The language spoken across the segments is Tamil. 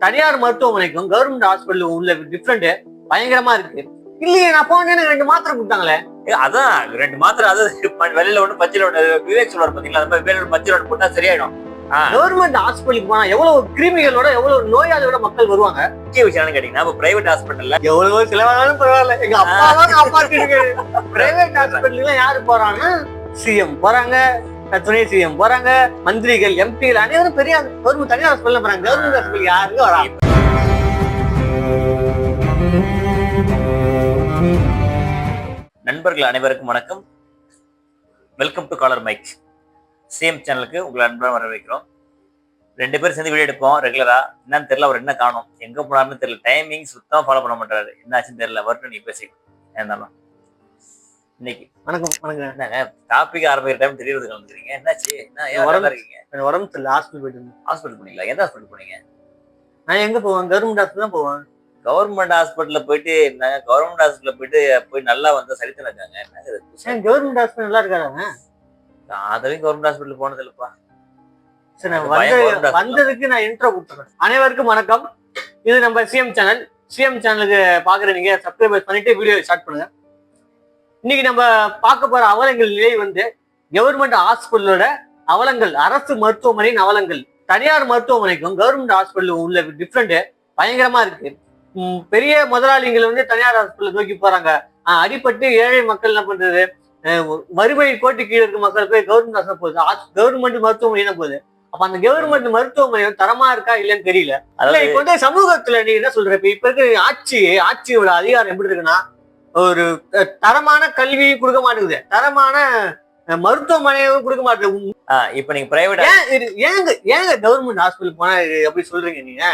தனியார் மருத்துவமனைக்கும் கவர்மெண்ட் ஹாஸ்பிட்டலுக்கும் உள்ள டிஃப்ரெண்ட் பயங்கரமா இருக்கு. இல்லையே நான் போனேன் ரெண்டு மாத்திரை கொடுத்தாங்களே. அதான் ரெண்டு மாத்திரை ம- வெளியில ஒண்ணு பச்சையில ஒண்ணு விவேக் சொல்லுவார் பாத்தீங்களா? அந்த மாதிரி வெளியில ஒண்ணு பச்சையில ஒண்ணு போட்டா சரியாயிடும். கவர்மெண்ட் ஹாஸ்பிட்டலுக்கு போனா எவ்வளவு கிருமிகளோட எவ்வளவு நோயாளியோட மக்கள் வருவாங்க? முக்கிய விஷயம் கேட்டீங்கன்னா இப்ப பிரைவேட் ஹாஸ்பிட்டல்ல எவ்வளவு செலவானாலும் பரவாயில்ல. எங்க அப்பா பிரைவேட் ஹாஸ்பிட்டல்ல யாரு போறாங்கன்னா சிஎம் போறாங்க. துணை சிஎம் போறாங்க. மந்திரிகள் எம்பிகள் அனைவரும் பெரிய கவர்மெண்ட் தனியார் ஹாஸ்பிட்டல் போறாங்க. கவர்மெண்ட் ஹாஸ்பிட்டல் யாருக்கும் வராங்க நண்பர்கள் அனைவருக்கும் வணக்கம். Welcome to caller mic CM சேனலுக்கு உங்களை அன்புடன் வரவேற்கிறோம். ரெண்டு பேரும் சேர்ந்து வீடியோ எடுப்போம். ரெகுலரா என்னன்னு தெரியல அவர் என்ன காணும்? எங்க போனாருன்னு தெரியல. டைமிங் சுத்தமா ஃபாலோ பண்ண மாட்டாரு. என்னாச்சுன்னு தெரியல. வரட்டும் நீ பேசிக்கணும். இருந்தாலும். இன்னைக்கு. வணக்கம் வணக்கம். என்னங்க டாபிக் ஆரம்பிக்கிற டைம் தெரியறது கலந்துக்கிறீங்க என்னாச்சு என்ன ஏன் உடம்பு- இருக்கீங்க? எனக்கு உடம்பு சரியில்லை ஹாஸ்பிட்டல் போயிட்டு. ஹாஸ்பிட்டல் போனீங்களா? எந்த ஹாஸ்பிட்டல் போனீங்க? நான் எங்க போவேன்? கவர்மெண்ட் ஹாஸ்பிட்டல் தான் போவேன். கவர்மெண்ட் ஹாஸ்பிட்டல்ல போயிட்டு என்னங்க கவர்மெண்ட் ஹாஸ்பிட்டல்ல போயிட்டு போய் நல்லா வந்தா சரித்தன இருக்காங்க? ஏன் கவர்மெண்ட் ஹாஸ்பிட்டல் நல்லா இருக்காங்க அதுலயும் கவர்மெண்ட் ஹாஸ்பிட்டல் போனது இல்லப்பா சரி நான். வந்ததுக்கு நான் இன்ட்ரோ கொடுத்துறேன். அனைவருக்கும் வணக்கம். இது நம்ம சிஎம் சேனல் சிஎம் சேனலுக்கு பாக்குற நீங்க சப்ஸ்கிரைபர் பண்ணிட்டு வீடியோ ஸ்டார்ட் பண்ணுங்க. இன்னைக்கு நம்ம பார்க்க போற அவலங்கள் நிலை வந்து கவர்மெண்ட் ஹாஸ்பிட்டலோட அவலங்கள் அரசு மருத்துவமனையின் அவலங்கள். தனியார் மருத்துவமனைக்கும் கவர்மெண்ட் ஹாஸ்பிட்டலுக்கும் உள்ள டிஃப்ரெண்ட் பயங்கரமா இருக்கு. பெரிய முதலாளிகள் வந்து தனியார் ஹாஸ்பிட்டல் நோக்கி போறாங்க. ஆஹ், அடிபட்டு ஏழை மக்கள் என்ன பண்றது? வறுமை கோட்டு கீழே இருக்க மக்கள் போய் கவர்மெண்ட் ஹாஸ்பிட்டல் போகுது. கவர்மெண்ட் மருத்துவமனை என்ன போகுது? அப்ப அந்த கவர்மெண்ட் மருத்துவமனை தரமா இருக்கா இல்லைன்னு தெரியல. இப்ப வந்து சமூகத்துல நீ என்ன சொல்ற? இப்ப இப்ப இருக்கிற ஆட்சி ஆட்சியோட அதிகாரம் எப்படி இருக்குன்னா ஒரு தரமான கல்வியும் கொடுக்க மாட்டேங்குது. தரமான மருத்துவமனையும் கொடுக்க மாட்டேங்குது. இப்ப நீங்க பிரைவேட் ஏங்க ஏங்க கவர்மெண்ட் ஹாஸ்பிட்டல் போனா இது அப்படி சொல்றீங்க நீங்க?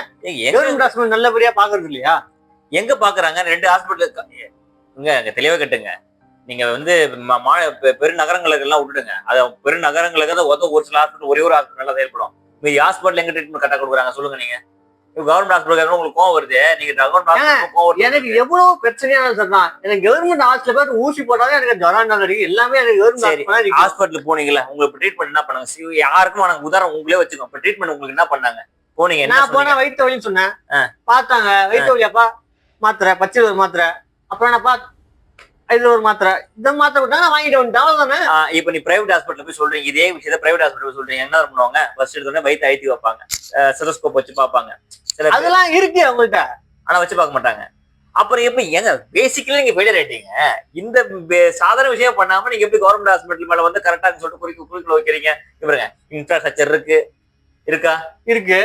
கவர்மெண்ட் ஹாஸ்பிட்டல் நல்லபடியா பாக்குறது இல்லையா? எங்க பாக்குறாங்க? ரெண்டு ஹாஸ்பிட்டல் இங்க அங்க தெளிவா கேட்டுங்க. நீங்க வந்து பெருநகரங்களுக்கு எல்லாம் விட்டுடுங்க. அது பெருநகரங்களுக்கு ஒத்த ஒரு சில ஹாஸ்பிட்டல் ஒரே ஒரு ஹாஸ்பிட்டல் செயல்படும் மீதி ஹாஸ்பிட்டல் எங்க ட்ரீட்மெண்ட் கரெக்டா கொடுக்குறாங்க சொல்லுங்க நீங்க. கவர்மெண்ட் ஹாஸ்பிட்டல் உங்களுக்கு கோவம் வருது? நீங்க கவர்மெண்ட் எனக்கு எவ்வளவு பிரச்சனையான சொல்றான் எனக்கு கவர்மெண்ட் ஹாஸ்பிட்டல் போய் ஊசி போட்டாலே எனக்கு ஜுரம் தான் அடிக்கும் எல்லாமே எனக்கு. கவர்மெண்ட் ஹாஸ்பிட்டல் போனீங்களா உங்களுக்கு ட்ரீட்மெண்ட் என்ன பண்ணாங்க? யாருக்கும் நாங்க உதாரணம் உங்களே வச்சுக்கோ இப்ப ட்ரீட்மெண்ட் உங்களுக்கு என்ன பண்ணாங்க? போனீங்க நான் போனா? வயிற்று வலின்னு சொன்னேன். பார்த்தாங்க வயிற்று வலியாப்பா மாத்திரை பச்சை ஒரு மாத்திரை. அப்புறம் என்னப்பா? இதுல ஒரு மாத்திரை. இந்த மாத்திரை நான் வாங்கிட்டு வந்துட்டேன் ஆ, இப்ப நீ பிரைவேட் ஹாஸ்பிட்டல் போய் சொல்றீங்க. இதே விஷயத்த பிரைவேட் ஹாஸ்பிட்டல் போய் சொல்றீங்க. என்ன பண்ணுவாங்க? ஃபர்ஸ்ட் எடுத்தோடனே வயிற்று அழுத்தி வைப்பாங்க. செலஸ்கோப் வச்சு பார்ப்பாங்க. அதெல்லாம் இருக்கு அவங்கள்ட்ட. ஆனா வச்சு பார்க்க மாட்டாங்க. அப்புறம் எப்படி ஏங்க பேசிக்கலி நீங்க ஃபெயிலியர் ஆயிட்டீங்க. இந்த சாதாரண விஷயம் பண்ணாம நீங்க எப்படி கவர்மெண்ட் ஹாஸ்பிட்டல் மேல வந்து கரெக்டா சொல்லிட்டு குறிக்க குறிக்கல வைக்கிறீங்க? இவருங்க இன்ஃப்ராஸ்ட்ரக்சர் இருக்கு. இருக்கா? இருக்கு.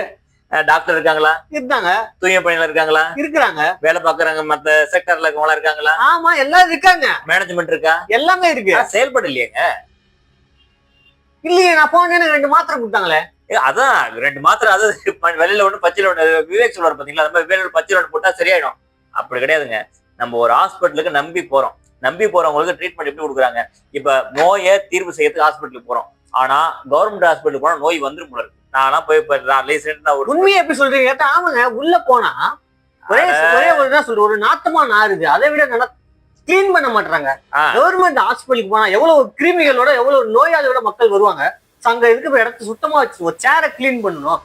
டாக்டர் இருக்காங்களா? இருந்தாங்க தூய்மை பணியாளர் இருக்காங்களா? இருக்கிறாங்க. வேலை பாக்குறாங்க மத்த செக்டர்ல இருக்கவங்களா இருக்காங்களா? ஆமா எல்லாரும் இருக்காங்க. மேனேஜ்மெண்ட் இருக்கா? எல்லாமே இருக்கு. செயல்பட இல்லையேங்க. இல்லையே நான் போனேன் எனக்கு ரெண்டு மாத்திரை கொடுத்தாங்களே. அதான் ரெண்டு மாத்திரை அதாவது வெளியில ஒண்ணு பச்சையில ஒண்ணு விவேக் சொல்லுவார் பாத்தீங்களா? அந்த மாதிரி பச்சையில ஒண்ணு போட்டா சரியாயிடும். அப்படி கிடையாதுங்க. நம்ம ஒரு ஹாஸ்பிட்டலுக்கு நம்பி போறோம். நம்பி போறவங்களுக்கு ட்ரீட்மெண்ட் எப்படி கொடுக்குறாங்க? இப்ப நோயை தீர்வு செய்யறதுக்கு ஹாஸ்பிட்டலுக்கு போறோம். ஆனா கவர்மெண்ட் ஹாஸ்பிட்டலுக்கு போனா நோய் வந்துரும் போல நானா போய் உண்மையை எப்படி சொல்றீங்க கேட்டா ஆமாங்க உள்ள போனா ஒரே ஒரே ஒரு தான் சொல்றேன் ஒரு நாத்தமா நாறுது. அதை விட நல்லா கிளீன் பண்ண மாட்டாங்க. கவர்மெண்ட் ஹாஸ்பிட்டலுக்கு போனா எவ்வளவு கிருமிகளோட எவ்வளவு நோயாளியோட மக்கள் வருவாங்க. அங்க இருக்கிற இடத்த சுத்தமா வச்சு ஒரு சேரை கிளீன் பண்ணணும்.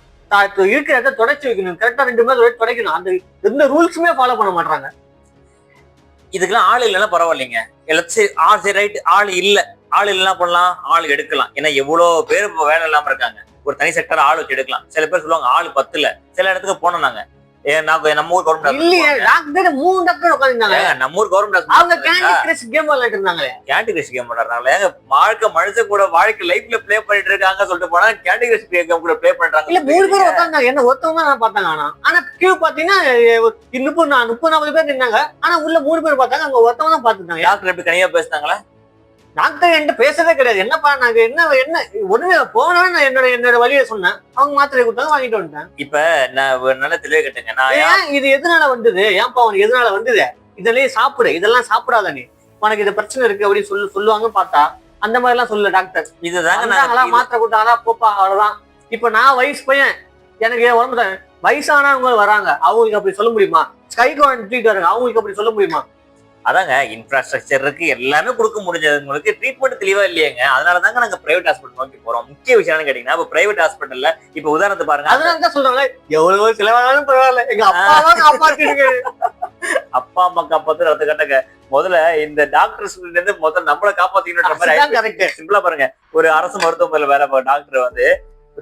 இருக்கிற இடத்த தொடச்சி வைக்கணும். கரெக்டா ரெண்டு பேர் தொடக்கணும். அந்த எந்த ரூல்ஸுமே ஃபாலோ பண்ண மாட்டாங்க இதுக்கெல்லாம் ஆள் இல்லைன்னா பரவாயில்லைங்க. எல்லாம் சரி ஆள் சரி ரைட் ஆள் இல்லை. ஆள் இல்லைன்னா பண்ணலாம் ஆள் எடுக்கலாம். ஏன்னா எவ்வளோ பேர் இப்போ வேலை இல்லாமல் இருக்காங்க. ஒரு தனி செக்டர் ஆள் வச்சு எடுக்கலாம். சில பேர் சொல்லுவாங்க ஆள் பத்துல. சில இடத்துக்கு போனோம் நாங்கள் நாங்க நம்ம ஊர் இல்லையே கவர்மெண்ட் டாக்டர் மூணு டாக்டர் உட்காந்துருந்தாங்க நம்ம ஊர் கவர்மெண்ட் அவங்க கேண்டி கிரஷ் கேம் விளையாட்டு இருந்தாங்களே. கேண்டி கிரஷ் கேம் ஏங்க வாழ்க்கை மனுஷன் கூட வாழ்க்கை லைஃப்ல ப்ளே பண்ணிட்டு இருக்காங்க சொல்லிட்டு போனா கேண்டி கிரஷ் கேம் கூட ப்ளே பண்றாங்க இல்ல மூணு பேர் உட்காந்தாங்க என்ன ஒருத்தவங்க நான் பார்த்தாங்க ஆனா ஆனா கியூ பாத்தீங்கன்னா முப்பது முப்பது நாற்பது பேர் நின்னாங்க. ஆனா உள்ள மூணு பேர் பார்த்தாங்க. அங்க ஒருத்தவங்க தான் டாக்டர் எப்படி கனியா பேசுனாங்களா? டாக்டர் என்கிட்ட பேசவே கிடையாது. என்னப்பா நாங்க என்ன என்ன உடனே போனவன் நான் என்னோட என்னோட வழியை சொன்னேன். அவங்க மாத்திரை கொடுத்தாங்க வாங்கிட்டு வந்துட்டேன். இப்ப நான் ஒரு நல்ல தெளிவே கேட்டுங்க. நான் ஏன் இது எதனால வந்தது? ஏன்பா உனக்கு எதனால வந்தது? இதெல்லாம் சாப்பிடு இதெல்லாம் சாப்பிடாத நீ. உனக்கு இது பிரச்சனை இருக்கு அப்படின்னு சொல்லு சொல்லுவாங்கன்னு பார்த்தா அந்த மாதிரி எல்லாம் சொல்லல டாக்டர். நான் மாத்திரை கொடுத்தாங்களா போப்பா அவ்வளவுதான். இப்ப நான் வயசு பையன் எனக்கு என் உடம்பு வயசானவங்க வராங்க. அவங்களுக்கு அப்படி சொல்ல முடியுமா? ஸ்கை தூக்கிட்டு வராங்க. அவங்களுக்கு அப்படி சொல்ல முடியுமா? அதாங்க இன்ஃப்ராஸ்ட்ரக்சர் இருக்கு எல்லாமே கொடுக்க முடிஞ்சவங்களுக்கு ட்ரீட்மெண்ட் தெளிவா இல்லையாங்க. அதனால தாங்க நாங்க பிரைவேட் ஹாஸ்பிட்டல் நோக்கி போறோம். முக்கிய விஷயம் கேட்டீங்கன்னா இப்ப பிரைவேட் ஹாஸ்பிட்டல்ல இப்ப உதாரணத்தை பாருங்க. அதனால தான் சொல்றாங்க எவ்வளவு செலவானாலும் பரவாயில்ல எங்க காப்பாத்திடுங்க. அப்பா அம்மா காப்பாத்து ரத்த கட்டங்க முதல்ல இந்த டாக்டர்ஸ் இருந்து முதல்ல நம்மள காப்பாத்திக்கணுன்ற மாதிரி சிம்பிளா பாருங்க. ஒரு அரசு மருத்துவமனையில வேலை டாக்டர் வந்து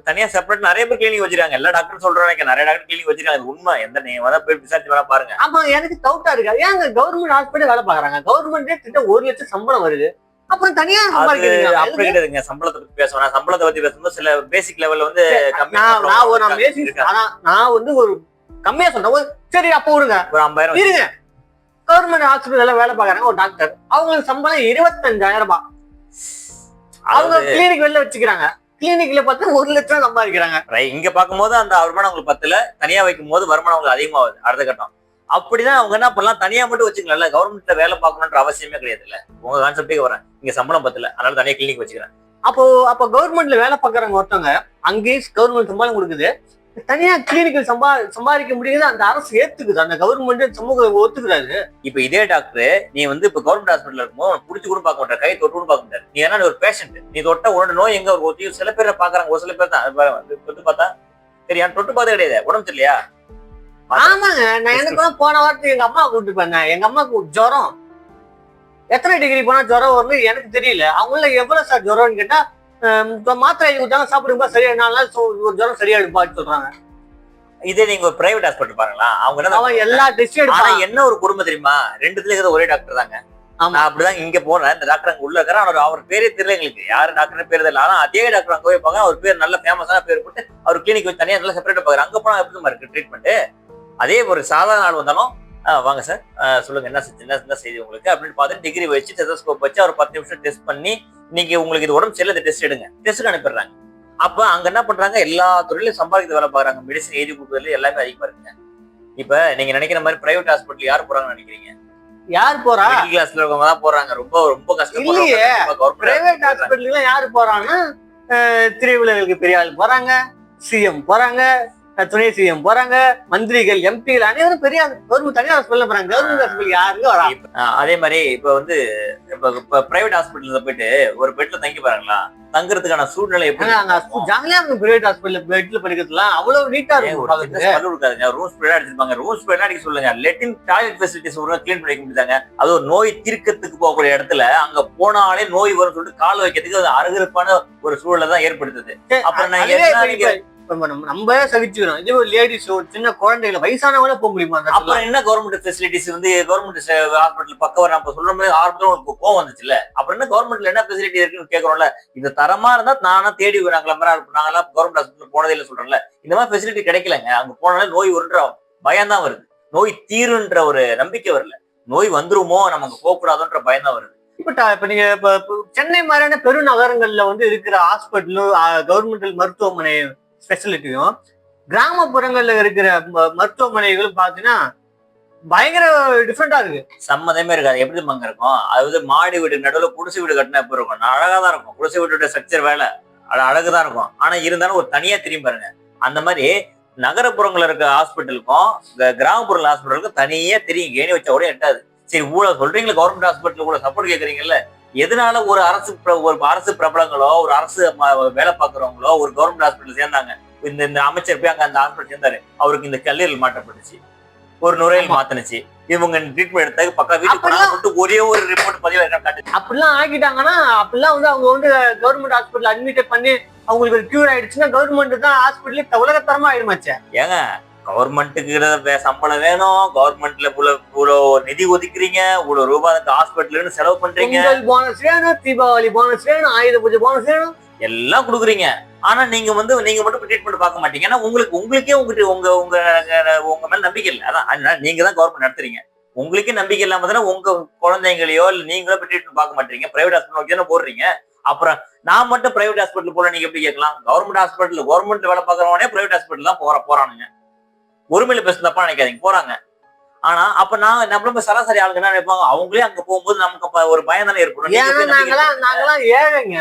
தனியா செப்பரேட் நிறைய பேர் கிளினிக் வச்சிருக்காங்க. எல்லா டாக்டரும் சொல்றாங்க நிறைய டாக்டர் கிளினிக் வச்சிருக்காங்க. உண்மை. எந்த நீங்க வேணா போய் விசாரிச்சு வேணா பாருங்க. ஆமா எனக்கு டவுட்டா இருக்கு. ஏங்க கவர்மெண்ட் ஹாஸ்பிட்டல் வேலை பாக்குறாங்க கவர்மெண்டே கிட்ட ஒரு லட்சம் சம்பளம் வருது. அப்புறம் தனியா? அப்படி கிடையாதுங்க. சம்பளத்தை பத்தி பேசணும் சம்பளத்தை பத்தி பேசும்போது சில பேசிக் லெவல்ல வந்து நான் வந்து ஒரு கம்மியா சொன்னேன் சரி அப்போ விடுங்க. ஒரு ஐம்பதாயிரம் இருங்க. கவர்மெண்ட் ஹாஸ்பிட்டல்ல வேலை பாக்குறாங்க ஒரு டாக்டர் அவங்களுக்கு சம்பளம் இருபத்தஞ்சாயிரம் ரூபாய். அவங்க கிளினிக் வெளில வச்சுக்கிறாங்க. கிளினிக்ல பார்த்தா ஒரு லட்சம் சம்பாதிக்கிறாங்க. இங்க பார்க்கும்போது அந்த வருமானம் உங்களுக்கு பத்துல. தனியா வைக்கும் போது வருமானம் உங்களுக்கு அதிகமாகுது அடுத்த கட்டம். அப்படிதான் அவங்க என்ன பண்ணலாம்? தனியா மட்டும் வச்சுக்கலாம்ல. கவர்மெண்ட்ல வேலை பார்க்கணுன்ற அவசியமே கிடையாது இல்ல உங்க கான்செப்டே வரேன். இங்க சம்பளம் பத்தல. அதனால தனியா கிளினிக் வச்சுக்கிறேன். அப்போ அப்போ கவர்மெண்ட்ல வேலை பார்க்கறவங்க ஒருத்தவங்க அங்கேயே கவர்மெண்ட் சம்பளம் கொடுக்குது. தனியா கிளினிக்கல் சம்பா சம்பாதிக்க முடியுது அந்த அரசு ஏத்துக்குது. அந்த கவர்மெண்ட் சமூகம் ஒத்துக்குறாரு. இப்ப இதே டாக்டர் நீ வந்து இப்ப கவர்மெண்ட் ஹாஸ்பிட்டல் இருக்கும்போது பிடிச்சி கூட பார்க்க மாட்டார். கை தொட்டு கூட பார்க்க மாட்டார். நீ என்ன நீ ஒரு பேஷண்ட் நீ தொட்ட உன்னோட நோய் எங்க ஒரு ஒத்தி சில பேரை பாக்குறாங்க ஒரு சில பேர் தான். தொட்டு பார்த்தா சரியா தொட்டு பார்த்தா கிடையாது. உடம்பு சரியில்லையா? ஆமாங்க. நான் எனக்கு போன வாரத்துக்கு எங்க அம்மா கூப்பிட்டு போனேன் எங்க அம்மாக்கு ஜுரம். எத்தனை டிகிரி போனா ஜுரம் வரும்னு எனக்கு தெரியல. அவங்கள எவ்வளவு சார் ஜுரம்னு கேட்டா மாத்திரை எழுதி கொடுத்தாங்க சாப்பிடுங்க சரியா நாலு நாள் ஒரு ஜுரம் சரியாயிடுப்பான்னு சொல்றாங்க. இதே நீங்க ஒரு பிரைவேட் ஹாஸ்பிட்டல் பாருங்களா அவங்க என்ன அவன் எல்லா டெஸ்டும் ஆனா எடுப்பான் என்ன ஒரு குடும்பம் தெரியுமா? ரெண்டுத்துல இருக்கிற ஒரே டாக்டர் தாங்க. ஆமா. நான் அப்படிதான் இங்க போனேன் இந்த டாக்டர் அங்க உள்ள இருக்கிற அவர் அவர் பேரே தெரியல எங்களுக்கு. யாரு டாக்டர் பேர் தெரியல. ஆனா அதே டாக்டர் அங்க போய் பார்க்க அவர் பேர் நல்ல ஃபேமஸான பேர் போட்டு அவர் கிளினிக் வச்சு தனியா நல்லா செப்பரேட்டா பாக்குறாரு அங்க போனா எப்படி இருக்கு ட்ரீட்மெண்ட் அதே ஒரு சாதாரண ஆள் வந்தாலும் "ஆ, வாங்க சார் சொல்லுங்க. என்ன என்ன செய்தி உங்களுக்கு? அப்படின்னு பார்த்து டிகிரி வச்சு டெஸ்டோஸ்கோப் வச்சு அவர் பத்து நிமிஷம் டெஸ்ட் பண்ணி நீங்க உங்களுக்கு இது உடம்பு சரியில்லை டெஸ்ட் எடுங்க. டெஸ்ட்டுக்கு அனுப்பிடுறாங்க. அப்ப அங்க என்ன பண்றாங்க? எல்லா துறையிலும் சம்பாதிக்க வேலை பாக்குறாங்க மெடிசன் எழுதி கொடுக்குறதுல எல்லாமே அதிகமா இருக்குங்க. இப்ப நீங்க நினைக்கிற மாதிரி பிரைவேட் ஹாஸ்பிட்டல் யார் போறாங்கன்னு நினைக்கிறீங்க? யார் போறா? கிளாஸ்ல இருக்கவங்க தான் போறாங்க. ரொம்ப ரொம்ப இல்லையே. கஷ்டப்படுறாங்க பிரைவேட் ஹாஸ்பிட்டலுக்கு யாரு போறாங்கன்னா திரையுலகளுக்கு பெரிய ஆள் போறாங்க சிஎம் போறாங்க துணை சிஎம் போறாங்க மந்திரிகள் எம்பிகள் அனைவரும் பெரிய கவர்மெண்ட் தனியார் ஹாஸ்பிட்டல் போறாங்க. கவர்மெண்ட் ஹாஸ்பிட்டல் யாருங்க வரா அதே மாதிரி இப்ப வந்து இப்ப பிரைவேட் ஹாஸ்பிட்டல்ல போயிட்டு ஒரு பெட்ல தங்கி பாருங்களா? தங்குறதுக்கான சூழ்நிலை எப்படி? ஜாலியா இருக்கும் பிரைவேட் ஹாஸ்பிட்டல் பெட்ல படிக்கிறதுலாம். அவ்வளவு நீட்டா இருக்கும் ஸ்மெல் இருக்காதுங்க ரூம் ஸ்ப்ரே அடிச்சிருப்பாங்க ரூம் ஸ்ப்ரே அடிக்க சொல்லுங்க. லெட்டின் டாய்லெட் ஃபெசிலிட்டிஸ் ஒரு க்ளீன் பண்ணி முடியாங்க அது ஒரு நோய் தீர்க்கத்துக்கு போகக்கூடிய இடத்துல அங்க போனாலே நோய் வரும் சொல்லிட்டு கால் வைக்கிறதுக்கு அது அருகருப்பான ஒரு சூழலை தான் ஏற்படுத்துது. அப்புறம் நான் நம்ம நம்ம சகிச்சுக்கிறோம். இதே ஒரு லேடிஸ் சின்ன குழந்தைகளை வயசானவங்கள போக முடியுமா? அப்புறம் என்ன கவர்மெண்ட் ஃபெசிலிட்டிஸ் வந்து கவர்மெண்ட் ஹாஸ்பிட்டல் பக்கம் நம்ம சொல்ற மாதிரி ஆரம்பத்துல உங்களுக்கு கோவம் வந்துச்சுல்ல? அப்புறம் என்ன கவர்மெண்ட்ல என்ன ஃபெசிலிட்டி இருக்குன்னு கேக்குறோம்ல இது தரமா இருந்தா நானா தேடி நாங்களா மாதிரி நாங்கெல்லாம் கவர்மெண்ட் ஹாஸ்பிட்டல் போனதே இல்லை சொல்றேன்ல இந்த மாதிரி ஃபெசிலிட்டி கிடைக்கலங்க. அங்க போனாலே நோய் வருன்ற பயம் தான் வருது. நோய் தீருன்ற ஒரு நம்பிக்கை வரல. நோய் வந்துருமோ நம்ம அங்க போக கூடாதுன்ற பயம் தான் வருது. இப்ப நீங்க இப்ப சென்னை மாதிரியான பெருநகரங்கள்ல வந்து இருக்கிற ஹாஸ்பிட்டலும் கவர்மெண்ட் மருத்துவமனை ஸ்பெஷலிட்டியும் கிராமப்புறங்கள்ல இருக்கிற ம- மருத்துவமனைகளும் பாத்தீங்கன்னா பயங்கர டிஃப்ரெண்டா இருக்கு. சம்மதமே இருக்காது. எப்படி மங்க இருக்கும்? அதாவது மாடி வீடு நடுவுல குடிசை வீடு கட்டினா எப்படி இருக்கும்? நான் அழகா தான் இருக்கும். குடிசை வீட்டோட ஸ்ட்ரக்சர் வேலை அது அழகுதான் இருக்கும். ஆனா இருந்தாலும் ஒரு தனியா திரும்பி பாருங்க. அந்த மாதிரி நகரப்புறங்கள்ல இருக்க ஹாஸ்பிட்டலுக்கும் கிராமப்புற ஹாஸ்பிட்டலுக்கும் தனியா தெரியும். கேணி வச்சா கூட எட்டாது. சரி ஊழல் சொல்றீங்களா கவர்மெண்ட் ஹாஸ்பிட்டல் கூட சப்போர்ட் கேட்குறீங்கல்ல எதனால ஒரு அரசு ஒரு அரசு பிரபலங்களோ ஒரு அரசு வேலை பார்க்கறவங்களோ ஒரு கவர்மெண்ட் ஹாஸ்பிட்டல் சேர்ந்தாங்க. இந்த இந்த அமைச்சர் போய் அங்க அந்த ஹாஸ்பிட்டல் சேர்ந்தாரு. அவருக்கு இந்த கல்லீரல் மாற்றப்பட்டுச்சு. ஒரு நுரையீரல் ஆமா. மாத்துனுச்சு. இவங்க ட்ரீட்மெண்ட் எடுத்தாங்க பக்கம் வீட்டுக்கு ஒரே ஒரு ரிப்போர்ட் பதிவு காட்டுச்சு அப்படிலாம் ஆக்கிட்டாங்கன்னா அப்படிலாம் வந்து அவங்க வந்து கவர்மெண்ட் ஹாஸ்பிட்டல் அட்மிட் பண்ணி அவங்களுக்கு கியூர் ஆயிடுச்சுன்னா கவர்மெண்ட் தான் ஹாஸ்பிட்டல் உலகத்தரமா ஆயிடுமாச்சே. ஏங்க கவர்மெண்ட்டுக்கு சம்பளம் வேணும். கவர்மெண்ட்ல இவ்வளவு நிதி ஒதுக்குறீங்க. இவ்வளவு ரூபாய் ஹாஸ்பிட்டல்னு செலவு பண்றீங்க. போனஸ் வேணும் தீபாவளி போனஸ் வேணும் ஆயுத பூஜை போனஸ் வேணும். எல்லாம் கொடுக்குறீங்க. ஆனா நீங்க வந்து நீங்க மட்டும் ட்ரீட்மெண்ட் பார்க்க மாட்டீங்க. ஏன்னா உங்களுக்கு உங்களுக்கே உங்ககிட்ட உங்க உங்க உங்க மேல நம்பிக்கை இல்லை. அதான் நீங்க தான் கவர்மெண்ட் நடத்துறீங்க. உங்களுக்கே நம்பிக்கை இல்லாம தானே உங்க குழந்தைங்களையோ இல்ல நீங்களோ ட்ரீட்மெண்ட் பார்க்க மாட்டீங்க. பிரைவேட் ஹாஸ்பிட்டல் நோக்கி தானே போடுறீங்க அப்புறம் நான் மட்டும் பிரைவேட் ஹாஸ்பிட்டல் போல நீங்க எப்படி கேட்கலாம்? கவர்மெண்ட் ஹாஸ்பிட்டல் கவர்மெண்ட் வேலை பார்க்கறவனே பிரைவேட் ஹாஸ்பிட்டல் தான் போற போறானுங்க. ஒருமையில பேச தப்பா நினைக்காதீங்க. போறாங்க. ஆனா அப்ப நான் நம்மள சராசரி ஆளுங்க என்ன நினைப்பாங்க? அவங்களே அங்க போகும்போது நமக்கு ஒரு பயம் தானே ஏற்படும். நீங்க ஏன்னா போய் நம்பிக்கை நாங்கெல்லாம் நாங்கெல்லாம் ஏழைங்க.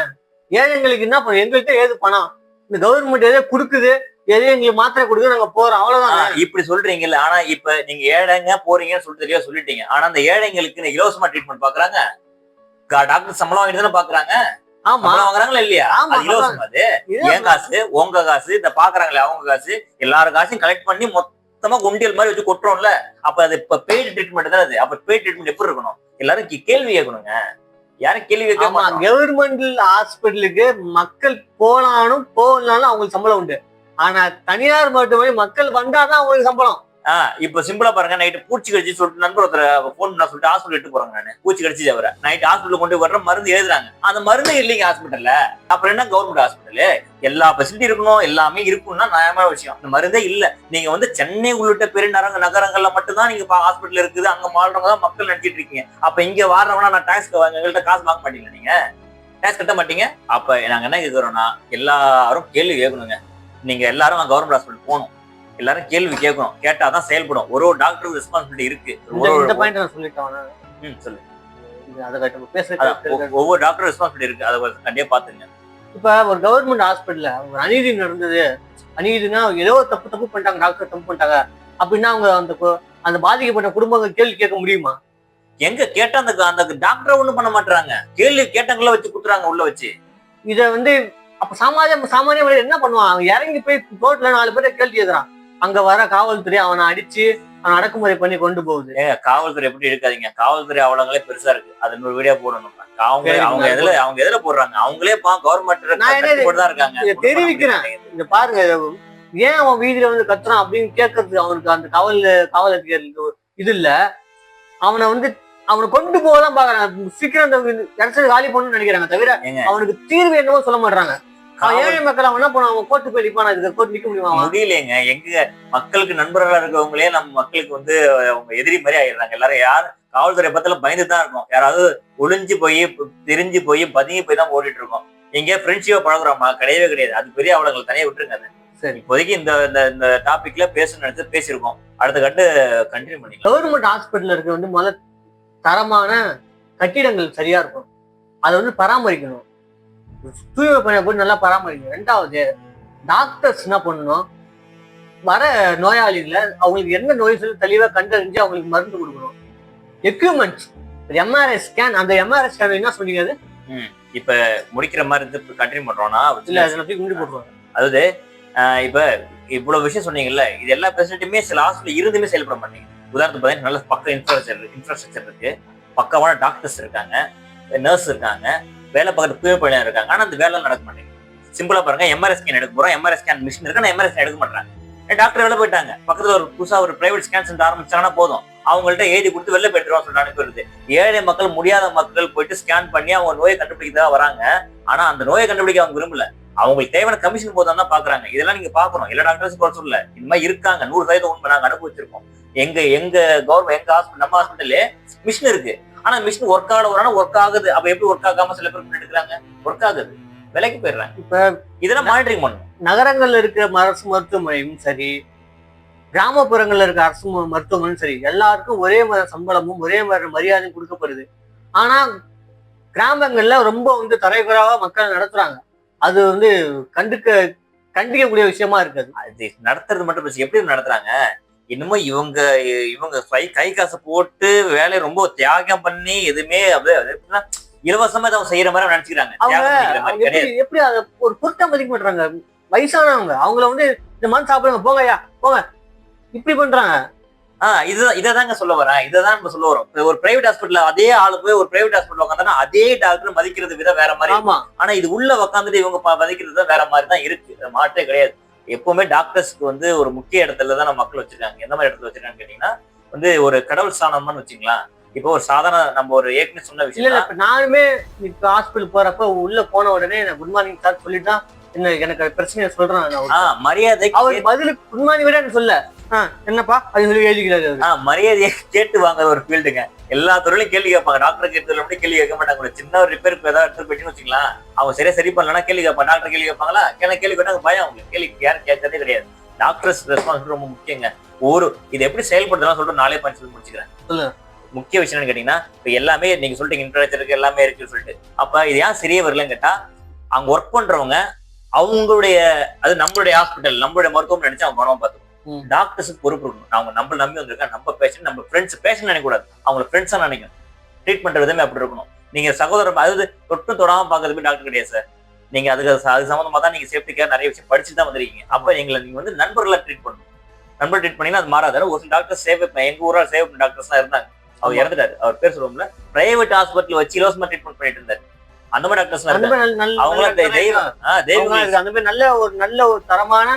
ஏழைங்களுக்கு என்ன பண்ணும் எங்கள்கிட்ட ஏது பணம்? இந்த கவர்மெண்ட் ஏதோ கொடுக்குது. எது எங்களுக்கு மாத்திரை கொடுக்க நாங்க போறோம். அவ்வளவுதான். இப்படி சொல்றீங்கல்ல. ஆனா இப்ப நீங்க ஏழைங்க போறீங்கன்னு சொல்லிட்டு தெளிவா சொல்லிட்டீங்க. ஆனா அந்த ஏழைங்களுக்கு இலவசமா ட்ரீட்மெண்ட் பாக்குறாங்க? டாக்டர் சம்பளம் வாங்கிட்டு தானே பாக்குறாங்க? ஆமா. வாங்குறாங்களா இல்லையா? இலவசம் அது. என் காசு? உங்க காசு இந்த பாக்குறாங்களே அவங்க காசு எல்லாரும் காசையும் கலெக்ட் பண்ணி மொத்தமா குண்டியல் மாதிரி வச்சு கொட்டுறோம்ல. அப்ப அது இப்ப பெய்டு ட்ரீட்மெண்ட் தான் அது? அப்ப பெய்டு ட்ரீட்மெண்ட் எப்படி இருக்கணும்? எல்லாரும் கேள்வி கேட்கணுங்க. யாரும் கேள்வி கேட்க கவர்மெண்ட் ஹாஸ்பிட்டலுக்கு மக்கள் போனாலும் போகலனாலும் அவங்களுக்கு சம்பளம் உண்டு. ஆனா தனியார் மருத்துவமனை மக்கள் வந்தாதான் அவங்களுக்கு சம்பளம். ஆஹ் இப்ப சிம்பிளா பாருங்க நைட்டு பூச்சி கடிச்சு சொல்லிட்டு நண்பர் ஒருத்தர் போன் பண்ண சொல்லிட்டு ஹாஸ்பிட்டல் எடுத்து போறாங்க நான். பூச்சி கடிச்சு அவரை. நைட் ஹாஸ்பிட்டல் கொண்டு வர வர்ற மருந்து எழுதுறாங்க. அந்த மருந்து இல்லைங்க ஹாஸ்பிட்டல்ல அப்புறம் என்ன கவர்மெண்ட் ஹாஸ்பிட்டல் எல்லா ஃபெசிலிட்டி இருக்கணும் எல்லாமே இருக்கும்னா நியாயமான விஷயம். இந்த மருந்தே இல்ல. நீங்க வந்து சென்னை உள்ளிட்ட பெரிய நரங்க நகரங்கள்ல மட்டும்தான் நீங்க ஹாஸ்பிட்டல் இருக்குது அங்க வாழ்றவங்க தான் மக்கள் நினைச்சிட்டு இருக்கீங்க. அப்ப இங்க வாடுறவனா நான் டாக்ஸ் எங்கள்கிட்ட காசு வாங்க மாட்டீங்களா நீங்க? டாக்ஸ் கட்ட மாட்டீங்க? அப்ப நாங்க என்ன கேக்குறோம்னா எல்லாரும் கேள்வி கேட்கணுங்க. நீங்க எல்லாரும் கவர்மெண்ட் ஹாஸ்பிட்டல் போகணும். எல்லாரும் கேள்வி கேட்கணும். கேட்டாதான் செயல்படும். ஒரு ஒரு டாக்டருக்கு ரெஸ்பான்சிபிலிட்டி இருக்கு. இந்த பாயிண்ட் நான் சொல்லிட்டேன் சொல்லு. ஒவ்வொரு டாக்டர் ரெஸ்பான்சிபிலிட்டி இருக்கு. அதை கண்டிப்பா பாத்துங்க இப்ப ஒரு கவர்மெண்ட் ஹாஸ்பிட்டல்ல ஒரு அநீதி நடந்தது. அநீதினா ஏதோ தப்பு தப்பு பண்ணிட்டாங்க. டாக்டர் தப்பு பண்ணிட்டாங்க. அப்படின்னா அவங்க அந்த அந்த பாதிக்கப்பட்ட குடும்பங்கள் கேள்வி கேட்க முடியுமா? எங்க கேட்டா அந்த அந்த டாக்டரை ஒண்ணும் பண்ண மாட்டாங்க கேள்வி கேட்டவங்கள வச்சு குத்துறாங்க உள்ள வச்சு. இத வந்து அப்ப சாமானிய சாமானிய என்ன பண்ணுவான்? அவன் இறங்கி போய் ரோட்ல நாலு பேரை கேள்வி கேட்கறான். அங்க வர காவல்துறை அவனை அடிச்சு அவன் அடக்குமுறை பண்ணி கொண்டு போகுது. ஏங்க காவல்துறை எப்படி இருக்காதீங்க. காவல்துறை அவ்வளவுங்களே பெருசா இருக்கு. அது இன்னொரு வீடியோ போடணும். அவங்க அவங்க எதுல அவங்க எதுல போடுறாங்க? அவங்களே பா கவர்மெண்ட் தான் இருக்காங்க. தெரிவிக்கிறேன். இங்க பாருங்க ஏன் அவன் வீதியில வந்து கத்துறான் அப்படின்னு கேட்கறதுக்கு அவனுக்கு அந்த காவல் காவல் அதிகாரிகளுக்கு ஒரு இது இல்ல. அவனை வந்து அவனை கொண்டு போக தான் பாக்குறாங்க சீக்கிரம் அந்த காலி பண்ணணும்னு நினைக்கிறாங்க. தவிர. அவனுக்கு தீர்வு என்னவோ சொல்ல மாட்டாங்க அவன் ஏழை மக்கள் அவன் என்ன பண்ணுவான் அவன் கோர்ட்டு போய் நிப்பான் இதுக்கு கோர்ட் நிக்க முடியுமா? முடியலைங்க. எங்க மக்களுக்கு நண்பர்களா இருக்கவங்களே நம்ம மக்களுக்கு வந்து அவங்க எதிரி மாதிரி ஆயிடுறாங்க. எல்லாரும் யார் காவல்துறை பத்தில பயந்து தான் இருக்கும். யாராவது ஒளிஞ்சு போய் தெரிஞ்சு போய் பதுங்கி போய் தான் ஓடிட்டு இருக்கோம். எங்கேயா ஃப்ரெண்ட்ஷிப்பா பழகுறோமா? கிடையவே கிடையாது. அது பெரிய அவலங்கள். தனியா விட்டுருங்க சரி. இப்போதைக்கு இந்த இந்த- இந்த டாபிக்ல பேசணும்னு நினைச்சு பேசியிருக்கோம். அடுத்த கட்டு கண்டினியூ பண்ணிக்கலாம். கவர்மெண்ட் ஹாஸ்பிட்டல்ல இருக்க வந்து முதல்ல தரமான கட்டிடங்கள் சரியா இருக்கும் அதை வந்து பராமரிக்கணும். தூய்மை பணியை போட்டு நல்லா பராமரிக்கணும் ரெண்டாவது டாக்டர்ஸ் என்ன பண்ணணும்? வர நோயாளிகளை அவங்களுக்கு என்ன நோய் சொல்லி தெளிவா கண்டறிஞ்சு அவங்களுக்கு மருந்து கொடுக்கணும். எக்யூப்மெண்ட்ஸ் எம்ஆர்ஐ ஸ்கேன் அந்த எம்ஆர்ஐ ஸ்கேன் என்ன சொன்னீங்க அது? இப்ப முடிக்கிற மாதிரி இருந்து கண்டினியூ பண்றோம்னா இல்ல அதில் முடி போட்டுருவாங்க. அதாவது இப்ப இவ்வளவு விஷயம் சொன்னீங்கல்ல இது எல்லா ஃபெசிலிட்டியுமே சில ஹாஸ்பிட்டல் இருந்துமே செயல்பட மாட்டீங்க உதாரணத்துக்கு பார்த்தீங்கன்னா நல்ல பக்க இன்ஃப்ராஸ்ட்ரக்சர் இன்ஃப்ராஸ்ட்ரக்சர் இருக்கு. பக்கமான டாக்டர்ஸ் இருக்காங்க நர்ஸ் இருக்காங்க. வேலை பார்க்குற புதிய பணியாக இருக்காங்க. ஆனால் அந்த வேலை நடக்க மாட்டேங்குது. சிம்பிளாக பாருங்க எம்ஆர்ஐ ஸ்கேன் எடுக்க போகிறோம் எம்ஆர்ஐ ஸ்கேன் மிஷின் இருக்கு நான் எம்ஆர்ஐ ஸ்கேன் எடுக்க மாட்டேன் டாக்டர் வெளில போயிட்டாங்க? பக்கத்தில் ஒரு புதுசாக ஒரு பிரைவேட் ஸ்கேன் சென்டர் ஆரம்பிச்சாங்கன்னா போதும். அவங்கள்ட்ட எழுதி கொடுத்து வெளில போயிட்டுருவோம் சொல்லி அனுப்பிடுது ஏழை மக்கள் முடியாத மக்கள் போயிட்டு ஸ்கேன் பண்ணி அவங்க நோயை கண்டுபிடிக்கிறதா வராங்க. ஆனால் அந்த நோயை கண்டுபிடிக்க அவங்க விரும்பல. அவங்களுக்கு தேவையான கமிஷன் போதும் தான் பாக்குறாங்க. இதெல்லாம் நீங்க பாக்கணும். எல்லா டாக்டர்ஸ் குறை சொல்லல. இந்த மாதிரி இருக்காங்க. நூறு சதவீதம் உண்மை நாங்க அனுபவிச்சிருக்கோம். எங்க எங்க கவர்மெண்ட் எங்க ஹாஸ்பிட்டல் நம்ம ஹாஸ்பிட்டல்லே மிஷின் இருக்கு. ஆனா மிஷின் ஒர்க் ஆனா ஒர்க் ஆகுது. அப்ப எப்படி ஒர்க் ஆகாம சில பேர் எடுக்கிறாங்க ஒர்க் ஆகுது. விலைக்கு போயிடுறாங்க. இப்ப இதெல்லாம் மானிட்டரிங் பண்ணணும். நகரங்கள்ல இருக்க அரசு மருத்துவமனையும் சரி கிராமப்புறங்கள்ல இருக்க அரசு மருத்துவமனையும் சரி எல்லாருக்கும் ஒரே மாதிரி சம்பளமும் ஒரே மாதிரி மரியாதையும் கொடுக்கப்படுது. ஆனா கிராமங்கள்ல ரொம்ப வந்து தரைக்குறாவா மக்கள் நடத்துறாங்க. அது வந்து கண்டுக்க கண்டிக்கக்கூடிய விஷயமா இருக்காது. அது நடத்துறது மட்டும் எப்படி நடத்துறாங்க? இன்னமும் இவங்க இவங்க கை காசு போட்டு வேலையை ரொம்ப தியாகம் பண்ணி எதுவுமே அப்படியே இலவசமா இதை அவங்க செய்யற மாதிரி நினைச்சுக்கிறாங்க எப்படி அதை ஒரு பொருட்டா மதிக்க மாட்டாங்க வயசானவங்க அவங்கள வந்து இந்த மாதிரி சாப்பிடுங்க போங்கய்யா போங்க. இப்படி பண்றாங்க. ஆஹ் இதுதான் இதை தாங்க சொல்ல வரேன். இதை தான் நம்ம சொல்ல வரோம். ஒரு பிரைவேட் ஹாஸ்பிட்டல் அதே ஆளு போய் ஒரு பிரைவேட் ஹாஸ்பிட்டல் உட்காந்தா அதே டாக்டர் மதிக்கிறது விதம் வேற மாதிரி ஆனா இது உள்ள உட்காந்துட்டு இவங்க மதிக்கிறது வேற மாதிரி தான் இருக்கு. மாற்றே கிடையாது. எப்பவுமே டாக்டர்ஸ்க்கு வந்து ஒரு முக்கிய இடத்துல தான் நம்ம மக்கள் வச்சிருக்காங்க. எந்த மாதிரி இடத்துல வச்சிருக்காங்கன்னு கேட்டீங்கன்னா வந்து ஒரு கடவுள் ஸ்தானம்னு வச்சுக்கலாம் இப்போ ஒரு சாதாரண நம்ம ஒரு ஏற்கனவே சொன்ன இல்ல இல்ல விஷயம் இப்ப நானுமே இப்ப ஹாஸ்பிட்டல் போறப்ப உள்ள போன உடனே குட் மார்னிங் சார் சொல்லிட்டு தான் எனக்கு பிரச்சனையை சொல்றேன் மரியாதை அவர் பதிலுக்கு குட் மார்னிங் விட சொல்ல. என்னப்பா? அது சொல்லி எழுதிக்கிறாரு. ஆஹ் மரியாதையை கேட்டு வாங்குற ஒரு ஃபீல்டுங்க எல்லா துறையிலும் கேள்வி கேட்பாங்க. டாக்டர் கேட்டதுல மட்டும் கேள்வி கேட்க மாட்டாங்க. ஒரு சின்ன ஒரு ரிப்பேருக்கு ஏதாவது எடுத்து போயிட்டுன்னு வச்சுக்கலாம் அவங்க சரியா சரி பண்ணலன்னா கேள்வி கேட்பாங்க. டாக்டர் கேள்வி கேட்பாங்களா? கேள்வி கேள்வி கேட்டாங்க பயம் அவங்களுக்கு. கேள்வி யாரும் கேட்கறதே கிடையாது. டாக்டர்ஸ் ரெஸ்பான்சிபிலிட்டி ரொம்ப முக்கியங்க. ஒரு இது எப்படி செயல்படுத்தலாம் சொல்லிட்டு நாளே பாயிண்ட் சொல்லி முடிச்சுக்கிறேன். முக்கிய விஷயம் கேட்டீங்கன்னா இப்ப எல்லாமே நீங்க சொல்லிட்டீங்க இன்டர்நெட் இருக்கு எல்லாமே இருக்குன்னு சொல்லிட்டு. அப்ப இது ஏன் சரியே வரலன்னு கேட்டா அங்க ஒர்க் பண்றவங்க அவங்களுடைய அது நம்மளுடைய ஹாஸ்பிட்டல் நம்மளுடைய மருத்துவம் நினைச்சு அவங்க கவனமா ம். பார்த்துக்கணும் டாக்டர்ஸுக்கு பொறுப்பு இருக்கணும் அவங்க நம்ம நம்பி வந்திருக்காங்க நம்ம பேஷண்ட் நம்ம ஃப்ரெண்ட்ஸ் பேஷண்ட் நினைக்கக்கூடாது அவங்க ஃப்ரெண்ட்ஸா நினைக்கணும். ட்ரீட்மெண்ட் விதமே அப்படி இருக்கணும். நீங்க சகோதரர் அதாவது தொட்டு தொடாம பாக்குறதுக்கு டாக்டர் கிடையாது சார் நீங்க அதுக்கு அது சம்பந்தமா தான் நீங்க சேஃப்டி கேர் நிறைய விஷயம் படிச்சு தான் வந்திருக்கீங்க. அப்ப எங்களை நீங்க வந்து நண்பர்களா ட்ரீட் பண்ணணும். நண்பர் ட்ரீட் பண்ணீங்கன்னா அது மாறாது. ஒரு சில டாக்டர் சேவ் எங்க ஊரா சேவ் டாக்டர்ஸ் தான் இருந்தாங்க. அவர். இறந்துட்டாரு. அவர் பேர் சொல்லுவோம்ல பிரைவேட் ஹாஸ்பிட்டல் வச்சு இலவசமா ட்ரீட்மெண்ட் பண்ணிட்டு இருந்தாரு. அந்த மாதிரி டாக்டர்ஸ் இருக்கு. அந்த மாதிரி நல்ல ஒரு நல்ல ஒரு தரமான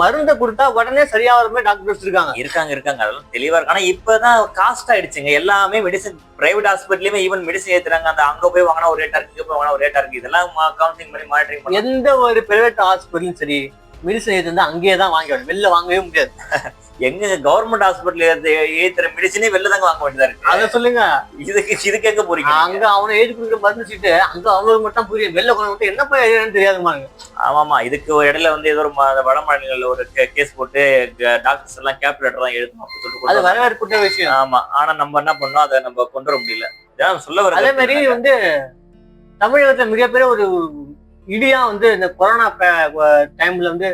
மருந்தை கொடுத்தா உடனே சரியாகிற மாதிரி டாக்டர்ஸ் இருக்காங்க. இருக்காங்க இருக்காங்க. அதெல்லாம் தெளிவா இருக்கு. ஆனா இப்பதான் காஸ்ட் ஆயிடுச்சுங்க. எல்லாமே மெடிசன் பிரைவேட் ஹாஸ்பிட்டலயுமே ஈவன் மெடிசன் ஏத்துறாங்க. அந்த அங்க போய் வாங்கினா ஒரு ரேட்டா இருக்கு இங்க போய் வாங்கினா ஒரு ரேட்டா இருக்கு இதெல்லாம் கவுன்சிலிங் பண்ணி மானிட்டரிங் பண்ணி எந்த ஒரு பிரைவேட் ஹாஸ்பிட்டலும் சரி மெடிசன் ஏத்து அங்கேயே தான் வாங்கி வெளில வாங்கவே முடியாது. எங்க கவர்மெண்ட் ஹாஸ்பிட்டல் ஏத்துற மெடிசனே வெளில தாங்க வாங்க வேண்டியதா இருக்கு. அத சொல்லுங்க. இதுக்கு இதுக்கு எங்க போறீங்க? அங்க அவனை எழுதி கொடுக்குற மருந்து சீட்டு அங்க அவங்களுக்கு மட்டும் புரியும். வெளில கொண்டு மட்டும் என்ன போய் தெரியாதுமாங்க ஆமாமா இதுக்கு ஒரு இடையில வந்து ஏதோ ஒரு வட மாநிலங்கள்ல ஒரு கேஸ் போட்டு டாக்டர்ஸ் எல்லாம் கேப் லெட்டர் தான் எழுதணும் அப்படின்னு சொல்லிட்டு அது. வரவேற்கூட்ட விஷயம். ஆமா ஆனா நம்ம என்ன பண்ணோம்? அதை நம்ம கொண்டு வர முடியல. சொல்ல வர அதே மாதிரி வந்து தமிழகத்துல மிகப்பெரிய ஒரு இடியா வந்து இந்த கொரோனா டைம்ல வந்து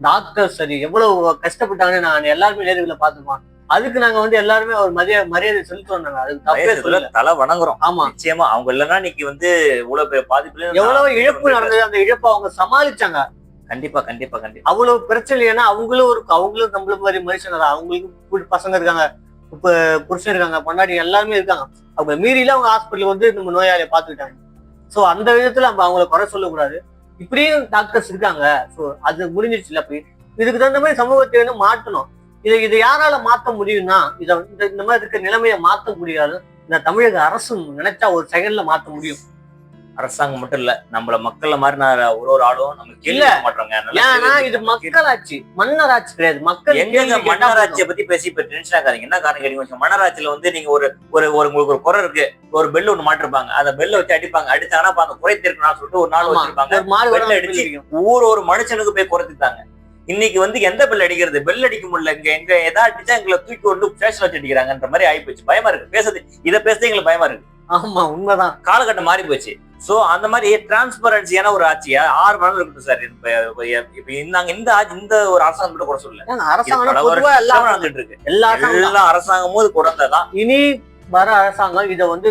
டாக்டர் சரி எவ்வளவு கஷ்டப்பட்டாங்கன்னு நான் எல்லாருமே நேர்களை பார்த்துப்போம் அதுக்கு நாங்க வந்து எல்லாருமே ஒரு மரியா மரியாதை செலுத்தி வந்தாங்க அதுக்கு தப்பே சொல்லல. தலை வணங்குறோம். ஆமா. நிச்சயமா அவங்க இல்லைன்னா இன்னைக்கு வந்து இவ்வளவு பாதிப்புல எவ்வளவு இழப்பு நடந்தது அந்த இழப்பை அவங்க சமாளிச்சாங்க. கண்டிப்பா கண்டிப்பா கண்டிப்பா. அவ்வளவு பிரச்சனை ஏன்னா அவங்களும் ஒரு அவங்களும் நம்மள மாதிரி மனுஷங்க தான். அவங்களுக்கும் கு- பசங்க இருக்காங்க இப்ப புருஷன் இருக்காங்க பொண்டாட்டி எல்லாருமே இருக்காங்க. அவங்க மீறில அவங்க ஹாஸ்பிட்டல் வந்து நம்ம நோயாளியை பார்த்துக்கிட்டாங்க. சோ அந்த விதத்துல நம்ம அவங்கள குறை சொல்லக்கூடாது. இப்படியும் டாக்டர்ஸ் இருக்காங்க. ஸோ அது முடிஞ்சிருச்சுல போய் இதுக்கு தகுந்த மாதிரி சமூகத்தை வந்து மாற்றணும். இதை இதை யாரால மாத்த முடியும்னா இதை இந்த இந்த மாதிரி இருக்க நிலைமையை மாத்த முடியாது. இந்த தமிழக அரசும் நினைச்சா ஒரு செகண்ட்ல மாத்த முடியும். அரசாங்கம் மட்டும் இல்ல நம்மள மக்கள் மாதிரி ஒரு ஒரு ஆளும் நம்ம கேள்வி மாட்டோங்க. ஏன்னா இது மக்களாட்சி. மன்னராட்சி கிடையாது. மக்கள் எங்க மன்னராட்சியை பத்தி பேசி இப்ப டென்ஷன் ஆகாதீங்க. என்ன காரணம் கேட்டீங்க? மன்னராட்சியில வந்து நீங்க ஒரு ஒரு உங்களுக்கு ஒரு குறை இருக்கு. ஒரு பெல் ஒண்ணு மாட்டிருப்பாங்க. அந்த பெல்ல வச்சு அடிப்பாங்க. அடிச்சாங்கன்னா அந்த குறை தீர்க்கணும்னு சொல்லிட்டு ஒரு நாள். வச்சிருப்பாங்க. அடிச்சு ஊர் ஒரு மனுஷனுக்கு போய் குறைத்துட்டாங்க இன்னைக்கு வந்து எந்த பெல் அடிக்கிறது? பெல் அடிக்க முடியல. இங்க எங்க எதா அடிச்சா எங்களை தூக்கி கொண்டு ஸ்டேஷன் வச்சு அடிக்கிறாங்கன்ற மாதிரி ஆயிப்போச்சு. பயமா இருக்கு. பேசுறது இதை பேசுறது எங்களுக்கு பயமா இருக்கு. ஆமா உண்மைதான். காலகட்டம் மாறி போச்சு சோ அந்த மாதிரி டிரான்ஸ்பரன்சியான ஒரு ஆட்சியா? ஆறு மணி இருக்கட்டும் சார் இப்ப நாங்க இந்த இந்த ஒரு அரசாங்கம் கூட கூட சொல்லல. அரசாங்கம் பல பொதுவா எல்லா வருஷமா நடந்துட்டு இருக்கு. எல்லா எல்லா அரசாங்கமும் இது குழந்தைதான் இனி வர அரசாங்கம் இத வந்து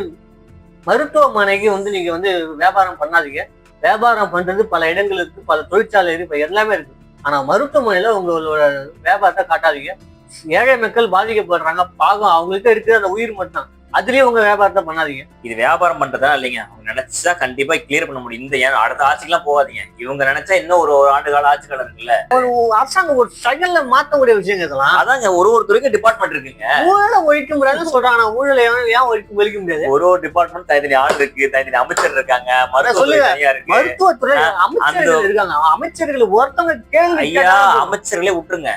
மருத்துவமனைக்கு வந்து நீங்க வந்து வியாபாரம் பண்ணாதீங்க. வியாபாரம் பண்றது பல இடங்கள் இருக்கு பல தொழிற்சாலை இருக்கு இப்ப எல்லாமே இருக்கு. ஆனா மருத்துவமனையில உங்களோட வியாபாரத்தை காட்டாதீங்க. ஏழை மக்கள் பாதிக்கப்படுறாங்க. பாகம் அவங்களுக்கு இருக்கிற அந்த உயிர் மட்டும் அதுலயே உங்க வியாபாரத்தை பண்ணாதீங்க. இது வியாபாரம் பண்றதா இல்லைங்க. அவங்க நினைச்சா கண்டிப்பா கிளியர் பண்ண முடியும். இந்த ஏன் அடுத்த ஆட்சிக்கெல்லாம் போகாதீங்க. இவங்க நினைச்சா இன்னும் ஒரு ஒரு ஆண்டு கால ஆட்சி காலம் இருக்குல்ல அரசாங்கம் ஒரு செகண்ட்ல மாத்தக்கூடிய விஷயங்க இதெல்லாம் அதாங்க ஒரு ஒரு துறைக்கும் டிபார்ட்மெண்ட் இருக்குங்க. ஊழலை ஒழிக்க முடியாதுன்னு சொல்றாங்க. ஊழலை ஏன் ஒழிக்க ஒழிக்க முடியாது? ஒரு ஒரு டிபார்ட்மெண்ட் தனித்தனி ஆள் இருக்கு தனித்தனி அமைச்சர் இருக்காங்க மருத்துவத்துறை அமைச்சர்கள் இருக்காங்க. அமைச்சர்கள் ஒருத்தவங்க கேள்வி அமைச்சர்களே விட்டுருங்க.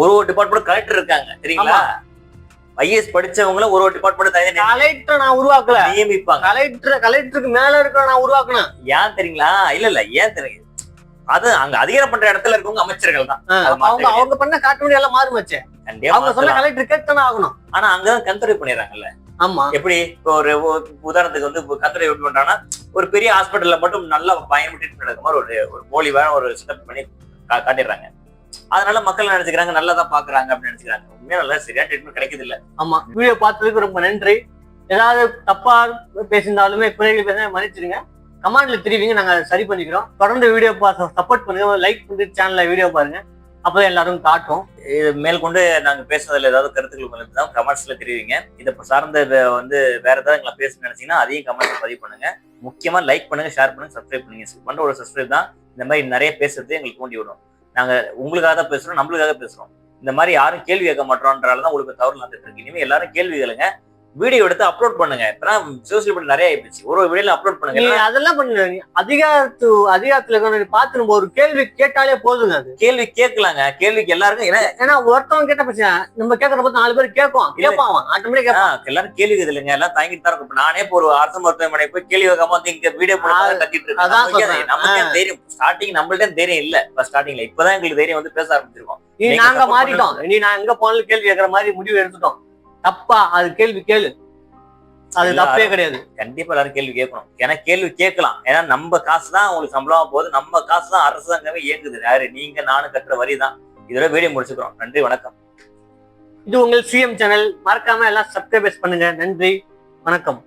ஒரு ஒரு டிபார்ட்மெண்ட் கலெக்டர் இருக்காங்க. தெரியுங்களா? ஐஏஎஸ் படிச்சவங்கள ஒரு ஒரு டிபார்ட்மெண்ட் தனி கலெக்டரை நான் உருவாக்கல. நியமிப்பாங்க. கலெக்டர் கலெக்டருக்கு மேல இருக்கிற நான் உருவாக்கினேன். ஏன் தெரியுங்களா? இல்ல இல்ல ஏன் தெரியும் அது அங்க அதிகாரம் பண்ற இடத்துல இருக்கவங்க அமைச்சர்கள் தான். அவங்க அவங்க பண்ண காட்டுமணி எல்லாம் மாறுமச்சே அவங்க சொன்ன மாத்தலாம். கலெக்டர் கேட்டுதானே ஆகணும். ஆனா அங்கதான் கண்துறை பண்ணிடுறாங்கல்ல. ஆமா. எப்படி? ஒரு உதாரணத்துக்கு வந்து கண்துறை எப்படி பண்றாங்கன்னா ஒரு பெரிய ஹாஸ்பிட்டல்ல மட்டும் நல்லா பயன் ட்ரீட்மெண்ட் எடுக்கிற மாதிரி ஒரு ஒரு போலிவான ஒரு செட்டப் பண்ணி காட்டிடுறாங்க. அதனால மக்கள் நினைச்சுக்கிறாங்க? நல்லா தான் பாக்குறாங்க அப்படின்னு நினைச்சுக்கிறாங்க. உண்மையா நல்லா சரியா ட்ரீட்மெண்ட் கிடைக்குது இல்ல ஆமா வீடியோ பார்த்ததுக்கு ரொம்ப நன்றி. ஏதாவது தப்பா பேசியிருந்தாலுமே பிள்ளைகள் பேச மன்னிச்சிருங்க கமெண்ட்ல தெரிவிங்க நாங்க சரி பண்ணிக்கிறோம். தொடர்ந்து வீடியோ சப்போர்ட் பண்ணுங்க. லைக் பண்ணி சேனல்ல வீடியோ பாருங்க. அப்பதான் எல்லாரும் காட்டும். இது மேற்கொண்டு நாங்க பேசுனதுல ஏதாவது கருத்துக்கள் இருந்தா கமெண்ட்ஸ்ல தெரிவிங்க. இதை சார்ந்த வந்து வேற ஏதாவது எங்களை பேச நினைச்சீங்கன்னா அதையும் கமெண்ட்ல பதிவு பண்ணுங்க. முக்கியமா லைக் பண்ணுங்க ஷேர் பண்ணுங்க சப்ஸ்கிரைப் பண்ணுங்க. பண்ற ஒரு சப்ஸ்கிரைப் தான். இந்த மாதிரி நிறைய பேசுறது எங்களுக்கு தூண்டி விடும். நாங்க உங்களுக்காக தான் பேசுறோம் நம்மளுக்காக பேசுறோம். இந்த மாதிரி யாரும் கேள்வி கேட்க மாட்டோம்ன்றால தான் உங்களுக்கு தவறு நடந்துட்டு இருக்கு. இனிமே எல்லாரும் கேள்வி கேளுங்க. வீடியோ எடுத்து அப்லோட் பண்ணுங்க. இப்பதான் சோசியல் மீடியா நிறைய ஆயிடுச்சு ஒரு வீடியோல அப்லோட் பண்ணுங்க. நீ அதெல்லாம் பண்ணு. நீ அதிகாரத்து அதிகாரத்துல பார்த்து நம்ம ஒரு கேள்வி கேட்டாலே போதுங்க அது. கேள்வி கேட்கலாங்க. கேள்விக்கு எல்லாருக்கும் ஏன்னா ஒருத்தவங்க கேட்ட பிரச்சனை நம்ம கேட்கற பார்த்து நாலு பேர் கேட்கும். கேட்பான் ஆட்டோமேட்டிக் கேட்பான். எல்லாரும் கேள்வி இல்லைங்க எல்லாம் தாங்கிட்டு தான் இருக்கும். நானே இப்போ ஒரு அரசு மருத்துவமனை போய் கேள்வி வைக்காம வந்து இங்க வீடியோ அது- கத்திட்டு இருக்கேன். நமக்கே தைரியம். ஸ்டார்டிங் நம்மள்ட்ட தைரியம் இல்ல. இப்ப ஸ்டார்டிங்ல இப்பதான் எங்களுக்கு தைரியம் வந்து பேச ஆரம்பிச்சிருக்கோம். இனி நீங்க மாறிட்டோம். இனி நான் எங்க போனாலும் கேள்வி கேட்கற மாதிரி முடிவு எடுத்துட்டோம். தப்பா? அது கேள்வி கேளு. அது தப்பே கிடையாது. கண்டிப்பா எல்லாரும் கேள்வி கேட்கணும். ஏன்னா கேள்வி கேட்கலாம். ஏன்னா நம்ம காசு தான் உங்களுக்கு சம்பளமா போகுது. நம்ம காசு தான் அரசாங்கமே இயங்குது. யாரு? நீங்க நானும் கட்டுற வரி தான் இதோட வீடியோ முடிச்சுக்கிறோம். நன்றி வணக்கம். இது உங்கள் சிஎம் சேனல் மறக்காம எல்லாம் சப்ஸ்கிரைபர்ஸ் பண்ணுங்க. நன்றி வணக்கம்.